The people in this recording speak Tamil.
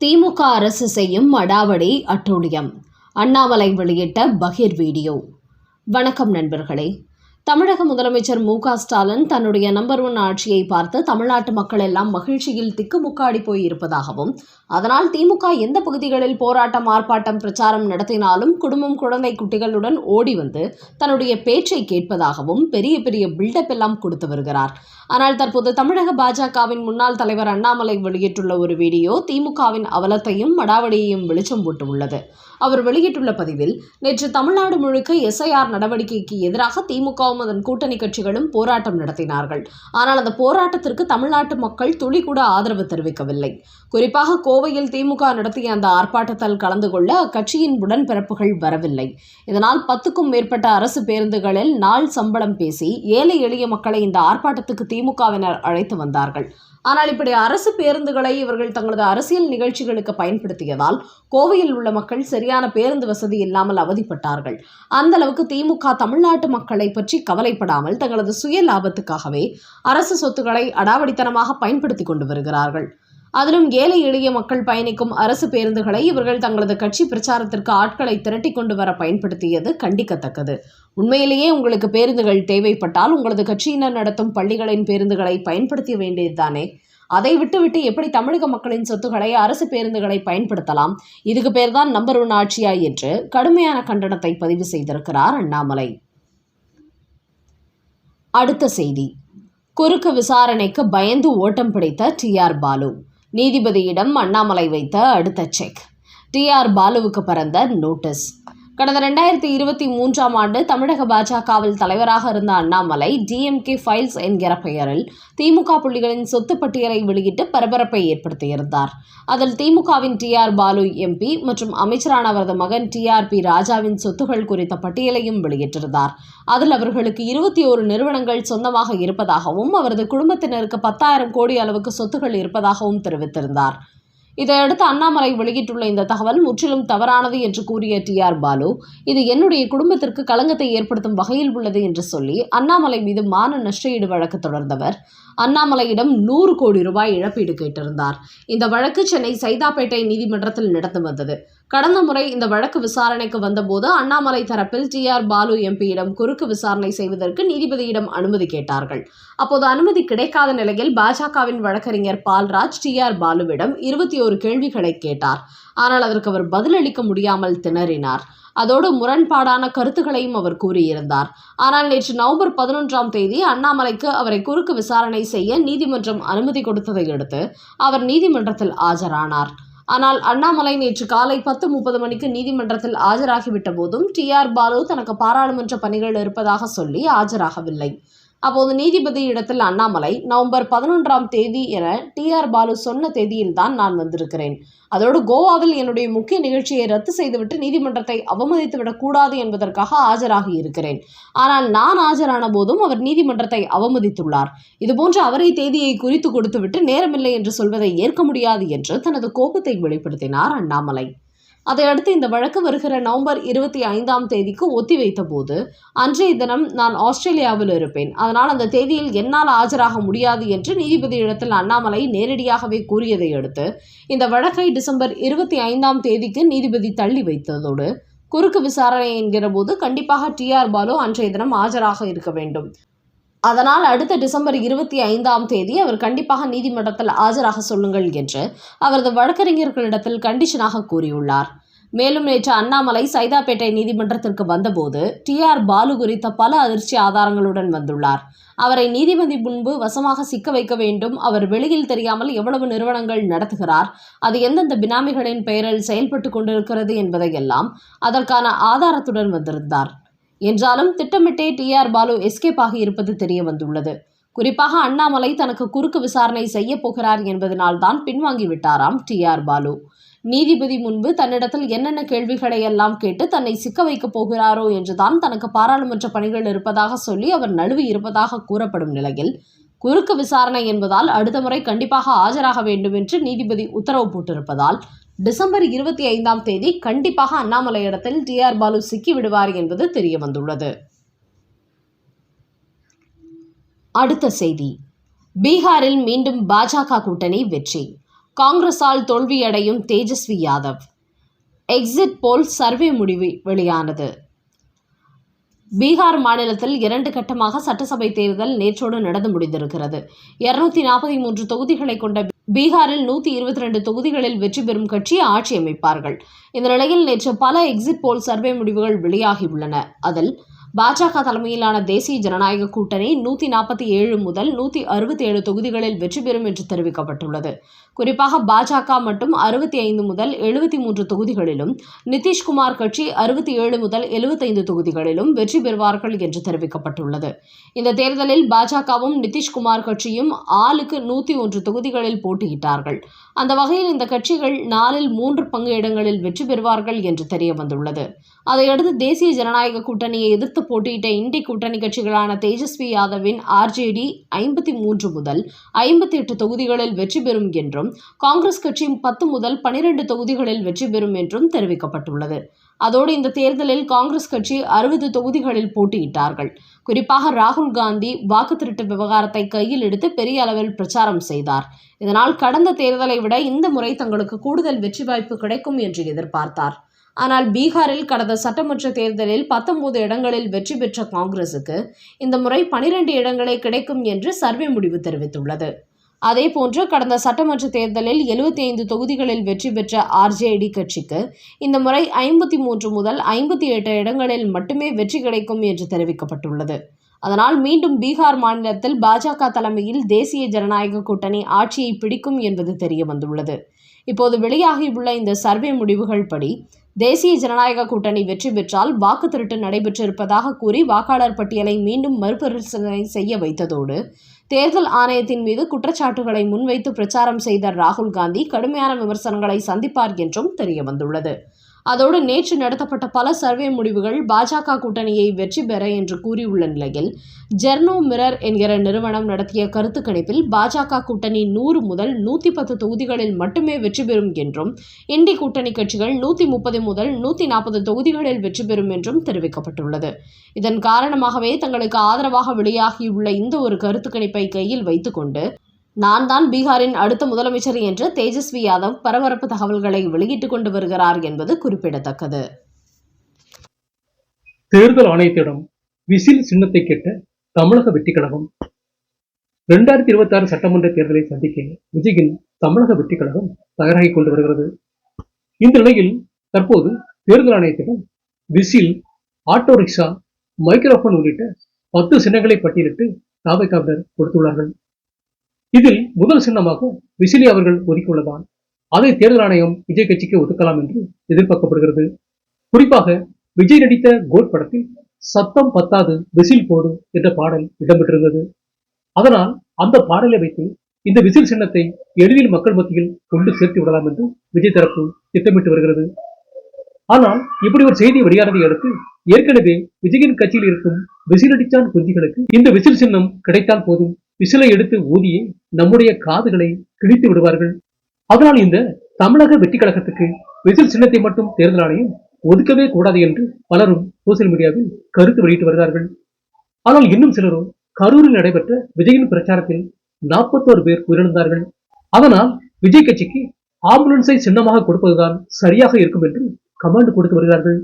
திமுக அரசு செய்யும் அடாவடி அட்டூழியம். அண்ணாமலை வெளியிட்ட பகீர் வீடியோ. வணக்கம் நண்பர்களே. தமிழக முதலமைச்சர் மு ஸ்டாலின் தன்னுடைய நம்பர் ஒன் ஆட்சியை பார்த்து தமிழ்நாட்டு மக்கள் எல்லாம் மகிழ்ச்சியில் திக்குமுக்காடி போய் இருப்பதாகவும் அதனால் திமுக எந்த பகுதிகளில் போராட்டம் ஆர்ப்பாட்டம் பிரச்சாரம் நடத்தினாலும் குடும்பம் குழந்தை குட்டிகளுடன் ஓடி வந்து தன்னுடைய பேச்சை கேட்பதாகவும் பெரிய பெரிய பில்டப் எல்லாம் கொடுத்து வருகிறார். ஆனால் தற்போது தமிழக பாஜகவின் முன்னாள் தலைவர் அண்ணாமலை வெளியிட்டுள்ள ஒரு வீடியோ திமுகவின் அவலத்தையும் மடாவடியையும் வெளிச்சம் போட்டு உள்ளது அவர் வெளியிட்டுள்ள பதிவில் நேற்று தமிழ்நாடு முழுக்க எஸ்ஐஆர் நடவடிக்கைக்கு எதிராக திமுகவும் அதன் கூட்டணி கட்சிகளும் போராட்டம் நடத்தினார்கள். ஆனால் அந்த போராட்டத்திற்கு தமிழ்நாட்டு மக்கள் துளி கூட ஆதரவு தெரிவிக்கவில்லை. குறிப்பாக கோ கோவையில் திமுக நடத்திய அந்த ஆர்ப்பாட்டத்தில் கலந்து கொள்ள அக்கட்சியின் உடன்பிறப்புகள் வரவில்லை. இதனால் பத்துக்கும் மேற்பட்ட அரசு பேருந்துகளில் நாள் சம்பளம் பேசி ஏழை எளிய மக்களை இந்த ஆர்ப்பாட்டத்துக்கு திமுகவினர் அழைத்து வந்தார்கள். ஆனால் இப்படி அரசு பேருந்துகளை இவர்கள் தங்களது அரசியல் நிகழ்ச்சிகளுக்கு பயன்படுத்தியதால் கோவையில் உள்ள மக்கள் சரியான பேருந்து வசதி இல்லாமல் அவதிப்பட்டார்கள். அந்த அளவுக்கு திமுக தமிழ்நாட்டு மக்களை பற்றி கவலைப்படாமல் தங்களது சுய லாபத்துக்காகவே அரசு சொத்துக்களை அடாவடித்தனமாக பயன்படுத்தி கொண்டு வருகிறார்கள். அதிலும் ஏழை எளிய மக்கள் பயணிக்கும் அரசு பேருந்துகளை இவர்கள் தங்களது கட்சி பிரச்சாரத்திற்கு ஆட்களை திரட்டி கொண்டு வர பயன்படுத்தியது கண்டிக்கத்தக்கது. உண்மையிலேயே உங்களுக்கு பேருந்துகள் தேவைப்பட்டால் உங்களது கட்சியினர் நடத்தும் பள்ளிகளின் பேருந்துகளை பயன்படுத்த வேண்டியதுதானே? அதை விட்டுவிட்டு எப்படி தமிழக மக்களின் சொத்துக்களை அரசு பேருந்துகளை பயன்படுத்தலாம்? இதுக்கு பேர்தான் நம்பர் ஒன் ஆட்சியா என்று கடுமையான கண்டனத்தை பதிவு செய்திருக்கிறார் அண்ணாமலை. அடுத்த செய்தி. குறுக்கு விசாரணைக்கு பயந்து ஓட்டம் பிடித்த டி ஆர் பாலு. நீதிபதியிடம் அண்ணாமலை வைத்த அடுத்த செக் டி ஆர் பாலுவுக்கு பறந்த நோட்டீஸ் கடந்த ரெண்டாயிரத்தி இருபத்தி மூன்றாம் ஆண்டு தமிழக பாஜகவில் தலைவராக இருந்த அண்ணாமலை டிஎம்கே ஃபைல்ஸ் என்கிற பெயரில் திமுக புள்ளிகளின் சொத்து பட்டியலை வெளியிட்டு பரபரப்பை ஏற்படுத்தியிருந்தார். அதில் திமுகவின் டி ஆர் பாலு எம்பி மற்றும் அமைச்சரான அவரது மகன் டி ஆர் பி ராஜாவின் சொத்துகள் குறித்த பட்டியலையும் வெளியிட்டிருந்தார். அதில் அவர்களுக்கு இருபத்தி ஒரு நிறுவனங்கள் சொந்தமாக இருப்பதாகவும் அவரது குடும்பத்தினருக்கு பத்தாயிரம் கோடி அளவுக்கு சொத்துகள் இருப்பதாகவும் தெரிவித்திருந்தார். இதையடுத்து அண்ணாமலை வெளியிட்டுள்ள இந்த தகவல் முற்றிலும் தவறானது என்று கூறிய டி ஆர் பாலு இது என்னுடைய குடும்பத்திற்கு களங்கத்தை ஏற்படுத்தும் வகையில் உள்ளது என்று சொல்லி அண்ணாமலை மீது மான நஷ்டஈடு வழக்கு தொடர்ந்தவர். அண்ணாமலையிடம் நூறு கோடி ரூபாய் இழப்பீடு கேட்டிருந்தார். இந்த வழக்கு சென்னை சைதாப்பேட்டை நீதிமன்றத்தில் நடந்து வந்தது. கடந்த முறை இந்த வழக்கு விசாரணைக்கு வந்தபோது அண்ணாமலை தரப்பில் டி ஆர் பாலு எம்பியிடம் குறுக்கு விசாரணை செய்வதற்கு நீதிபதியிடம் அனுமதி கேட்டார்கள். அப்போது அனுமதி கிடைக்காத நிலையில் பாஜகவின் வழக்கறிஞர் பால்ராஜ் டி ஆர் பாலுவிடம் இருபத்தி ஒரு கேள்விகளை கேட்டார். ஆனால் அதற்கு அவர் பதிலளிக்க முடியாமல் திணறினார். அதோடு முரண்பாடான கருத்துக்களையும் அவர் கூறியிருந்தார். ஆனால் நேற்று நவம்பர் பதினொன்றாம் தேதி அண்ணாமலைக்கு அவரை குறுக்கு விசாரணை செய்ய நீதிமன்றம் அனுமதி கொடுத்ததை அடுத்து அவர் நீதிமன்றத்தில் ஆஜரானார். ஆனால் அண்ணாமலை நேற்று காலை பத்து முப்பது மணிக்கு நீதிமன்றத்தில் ஆஜராகிவிட்ட போதும் டி ஆர் பாலு தனக்கு பாராளுமன்ற பணிகள் இருப்பதாக சொல்லி ஆஜராகவில்லை. அப்போது நீதிபதி இடத்தில் அண்ணாமலை நவம்பர் பதினொன்றாம் தேதி என டி ஆர் பாலு சொன்ன தேதியில்தான் நான் வந்திருக்கிறேன். அதோடு கோவாவில் என்னுடைய முக்கிய நிகழ்ச்சியை ரத்து செய்துவிட்டு நீதிமன்றத்தை அவமதித்து விடக்கூடாது என்பதற்காக ஆஜராகி இருக்கிறேன். ஆனால் நான் ஆஜரான போதும் அவர் நீதிமன்றத்தை அவமதித்துள்ளார். இதுபோன்று அவரை தேதியை குறித்து கொடுத்துவிட்டு நேரமில்லை என்று சொல்வதை ஏற்க முடியாது என்று தனது கோபத்தை வெளிப்படுத்தினார் அண்ணாமலை. அதையடுத்து இந்த வழக்கு வருகிற நவம்பர் இருபத்தி ஐந்தாம் தேதிக்கு ஒத்திவைத்த போது அன்றைய தினம் நான் ஆஸ்திரேலியாவில் இருப்பேன். அதனால் அந்த தேதியில் என்னால் ஆஜராக முடியாது என்று நீதிபதி இடத்தில் அண்ணாமலை நேரடியாகவே கூறியதை அடுத்து இந்த வழக்கை டிசம்பர் இருபத்தி ஐந்தாம் தேதிக்கு நீதிபதி தள்ளி வைத்ததோடு குறுக்கு விசாரணை என்கிற போது கண்டிப்பாக டி ஆர் பாலு அன்றைய தினம் ஆஜராக இருக்க வேண்டும். அதனால் அடுத்த டிசம்பர் இருபத்தி ஐந்தாம் தேதி அவர் கண்டிப்பாக நீதிமன்றத்தில் ஆஜராக சொல்லுங்கள் என்று அவரது வழக்கறிஞர்களிடத்தில் கண்டிஷனாக கூறியுள்ளார். மேலும் நேற்று அண்ணாமலை சைதாப்பேட்டை நீதிமன்றத்திற்கு வந்தபோது டி ஆர் பாலு குறித்த பல அதிர்ச்சி ஆதாரங்களுடன் வந்துள்ளார். அவரை நீதிபதி முன்பு வசமாக சிக்க வைக்க வேண்டும் அவர் வெளியில் தெரியாமல் எவ்வளவு நிறுவனங்கள் நடத்துகிறார் அது எந்தெந்த பினாமிகளின் பெயரில் செயல்பட்டு கொண்டிருக்கிறது என்பதையெல்லாம் அதற்கான ஆதாரத்துடன் வந்திருந்தார். என்றாலும் திட்டமிட்டே டி ஆர் பாலு எஸ்கேப் ஆகியிருப்பது தெரிய வந்துள்ளது. குறிப்பாக அண்ணாமலை தனக்கு குறுக்கு விசாரணை செய்ய போகிறார் என்பதனால்தான் பின்வாங்கி விட்டாராம் டி ஆர் பாலு. நீதிபதி முன்பு தன்னிடத்தில் என்னென்ன கேள்விகளை எல்லாம் கேட்டு தன்னை சிக்க வைக்கப் போகிறாரோ என்றுதான் தனக்கு பாராளுமன்ற பணிகள் இருப்பதாக சொல்லி அவர் நழுவி இருப்பதாக கூறப்படும் நிலையில் குறுக்கு விசாரணை என்பதால் அடுத்த முறை கண்டிப்பாக ஆஜராக வேண்டும் என்று நீதிபதி உத்தரவு போட்டிருப்பதால் டிசம்பர் இருபத்தி ஐந்தாம் தேதி கண்டிப்பாக அண்ணாமலை இடத்தில் டி ஆர் பாலு சிக்கி விடுவார் என்பது தெரிய வந்துள்ளது அடுத்த செய்தி. பீகாரில் மீண்டும் பாஜக கூட்டணி வெற்றி. காங்கிரஸால் தோல்வியடையும் Tejashwi Yadav. Exit poll survey முடிவு வெளியானது. பீகார் மாநிலத்தில் இரண்டு கட்டமாக சட்டசபை தேர்தல் நேற்றோடு நடந்து முடிந்திருக்கிறது. இருநூத்தி நாற்பத்தி மூன்று தொகுதிகளை கொண்ட பீகாரில் நூத்தி இருபத்தி ரெண்டு தொகுதிகளில் வெற்றி பெறும் கட்சி ஆட்சி அமைப்பார்கள். இந்த நிலையில் நேற்று பல எக்ஸிட் போல் சர்வே முடிவுகள் வெளியாகியுள்ளன அதில் பாஜக தலைமையிலான தேசிய ஜனநாயக கூட்டணி நூற்றி நாற்பத்தி ஏழு முதல் நூற்றி அறுபத்தி ஏழு தொகுதிகளில் வெற்றி பெறும் என்று தெரிவிக்கப்பட்டுள்ளது. குறிப்பாக பாஜக மட்டும் அறுபத்தி ஐந்து முதல் எழுபத்தி மூன்று தொகுதிகளிலும் நிதிஷ்குமார் கட்சி அறுபத்தி ஏழு முதல் எழுபத்தைந்து தொகுதிகளிலும் வெற்றி பெறுவார்கள் என்று தெரிவிக்கப்பட்டுள்ளது. இந்த தேர்தலில் பாஜகவும் நிதிஷ்குமார் கட்சியும் ஆளுக்கு நூற்றி ஒன்று தொகுதிகளில் போட்டியிட்டார்கள். அந்த வகையில் இந்த கட்சிகள் நாலில் மூன்று பங்கு இடங்களில் வெற்றி பெறுவார்கள் என்று தெரிய வந்துள்ளது அதையடுத்து தேசிய ஜனநாயக கூட்டணியை எதிர்த்து போட்டியிட்ட இண்டி கூட்டணி கட்சிகளான தேஜஸ்வி யாதவின் ஆர்ஜேடி ஐம்பத்தி மூன்று முதல் ஐம்பத்தி எட்டு தொகுதிகளில் வெற்றி பெறும் என்றும் காங்கிரஸ் கட்சி பத்து முதல் பனிரெண்டு தொகுதிகளில் வெற்றி பெறும் என்றும் தெரிவிக்கப்பட்டுள்ளது. அதோடு இந்த தேர்தலில் காங்கிரஸ் கட்சி அறுபது தொகுதிகளில் போட்டியிட்டார்கள். குறிப்பாக ராகுல் காந்தி வாக்கு திருட்டு விவகாரத்தை கையில் எடுத்து பெரிய அளவில் பிரச்சாரம் செய்தார். இதனால் கடந்த தேர்தலை விட இந்த முறை தங்களுக்கு கூடுதல் வெற்றி வாய்ப்பு கிடைக்கும் என்று எதிர்பார்த்தார். ஆனால் பீகாரில் கடந்த சட்டமன்ற தேர்தலில் பத்தொன்பது இடங்களில் வெற்றி பெற்ற காங்கிரசுக்கு இந்த முறை பனிரெண்டு இடங்களே கிடைக்கும் என்று சர்வே முடிவு தெரிவித்துள்ளது. அதேபோன்று கடந்த சட்டமன்ற தேர்தலில் எழுபத்தி ஐந்து தொகுதிகளில் வெற்றி பெற்ற ஆர்ஜேடி கட்சிக்கு இந்த முறை ஐம்பத்தி மூன்று முதல் ஐம்பத்தி எட்டு இடங்களில் மட்டுமே வெற்றி கிடைக்கும் என்று தெரிவிக்கப்பட்டுள்ளது. அதனால் மீண்டும் பீகார் மாநிலத்தில் பாஜக தலைமையில் தேசிய ஜனநாயக கூட்டணி ஆட்சியை பிடிக்கும் என்பது தெரிய வந்துள்ளது இப்போது வெளியாகியுள்ள இந்த சர்வே முடிவுகள் படி தேசிய ஜனநாயக கூட்டணி வெற்றி பெற்றால் வாக்கு திருட்டு நடைபெற்றிருப்பதாக கூறி வாக்காளர் பட்டியலை மீண்டும் மறுபரிசீலனை செய்ய வைத்ததோடு தேர்தல் ஆணையத்தின் மீது குற்றச்சாட்டுகளை முன்வைத்து பிரச்சாரம் செய்த ராகுல் காந்தி கடுமையான விமர்சனங்களை சந்திப்பார் என்றும் தெரிய வந்துள்ளது அதோடு நேற்று நடத்தப்பட்ட பல சர்வே முடிவுகள் பாஜக கூட்டணியை வெற்றி பெற என்று கூறியுள்ள நிலையில் ஜெர்னோ மிரர் என்கிற நிறுவனம் நடத்திய கருத்து கணிப்பில் பாஜக கூட்டணி நூறு முதல் நூற்றி பத்து தொகுதிகளில் மட்டுமே வெற்றி பெறும் என்றும் இண்டி கூட்டணி கட்சிகள் நூற்றி முப்பது முதல் நூற்றி நாற்பது தொகுதிகளில் வெற்றி பெறும் என்றும் தெரிவிக்கப்பட்டுள்ளது. இதன் காரணமாகவே தங்களுக்கு ஆதரவாக வெளியாகியுள்ள இந்த ஒரு கருத்து கணிப்பை கையில் வைத்துக்கொண்டு நான் தான் பீகாரின் அடுத்த முதலமைச்சர் என்று தேஜஸ்வி யாதவ் பரபரப்பு தகவல்களை வெளியிட்டுக் கொண்டு வருகிறார் என்பது குறிப்பிடத்தக்கது. தேர்தல் ஆணையத்திடம் விசில் சின்னத்தை கேட்ட தமிழக வெற்றி கழகம். இரண்டாயிரத்தி இருபத்தி ஆறு சட்டமன்ற தேர்தலை சந்திக்க விஜயின் தமிழக வெற்றி கழகம் தயாராகி கொண்டு வருகிறது. இந்த நிலையில் தற்போது தேர்தல் ஆணையத்திடம் விசில் ஆட்டோ ரிக்ஷா மைக்ரோஃபோன் உள்ளிட்ட பத்து சின்னங்களை பட்டியலிட்டு தாவைக்காவினர் கொடுத்துள்ளார்கள். இதில் முதல் சின்னமாக விசிலி அவர்கள் ஒதுக்கியுள்ளதால் அதை தேர்தல் ஆணையம் விஜய் கட்சிக்கு ஒதுக்கலாம் என்று எதிர்பார்க்கப்படுகிறது. குறிப்பாக விஜய் நடித்த கோட் படத்தில் சத்தம் பத்தாது விசில் போடு என்ற பாடல் இடம்பெற்றிருந்தது. அதனால் அந்த பாடலை வைத்து இந்த விசில் சின்னத்தை எளிதில் மக்கள் மத்தியில் கொண்டு சேர்த்து விடலாம் என்று விஜய் தரப்பு திட்டமிட்டு வருகிறது. ஆனால் இப்படி ஒரு செய்தி வெளியானதை அடுத்து ஏற்கனவே விஜயின் கட்சியில் இருக்கும் விசில் அடிச்சான் குஞ்சிகளுக்கு இந்த விசில் சின்னம் கிடைத்தால் போதும் விசிலை எடுத்து ஊதியே நம்முடைய காதுகளை கிழித்து விடுவார்கள். அதனால் இந்த தமிழக வெற்றி கழகத்துக்கு விசில் சின்னத்தை மட்டும் தேர்தல் ஆணையம் ஒதுக்கவே கூடாது என்று பலரும் சோசியல் மீடியாவில் கருத்து வெளியிட்டு வருகிறார்கள். ஆனால் இன்னும் சிலரும் கரூரில் நடைபெற்ற விஜயின் பிரச்சாரத்தில் நாற்பத்தோரு பேர் உயிரிழந்தார்கள். அதனால் விஜய் கட்சிக்கு ஆம்புலன்ஸை சின்னமாக கொடுப்பதுதான் சரியாக இருக்கும் என்று கமாண்ட் கொடுத்து வருகிறார்கள்.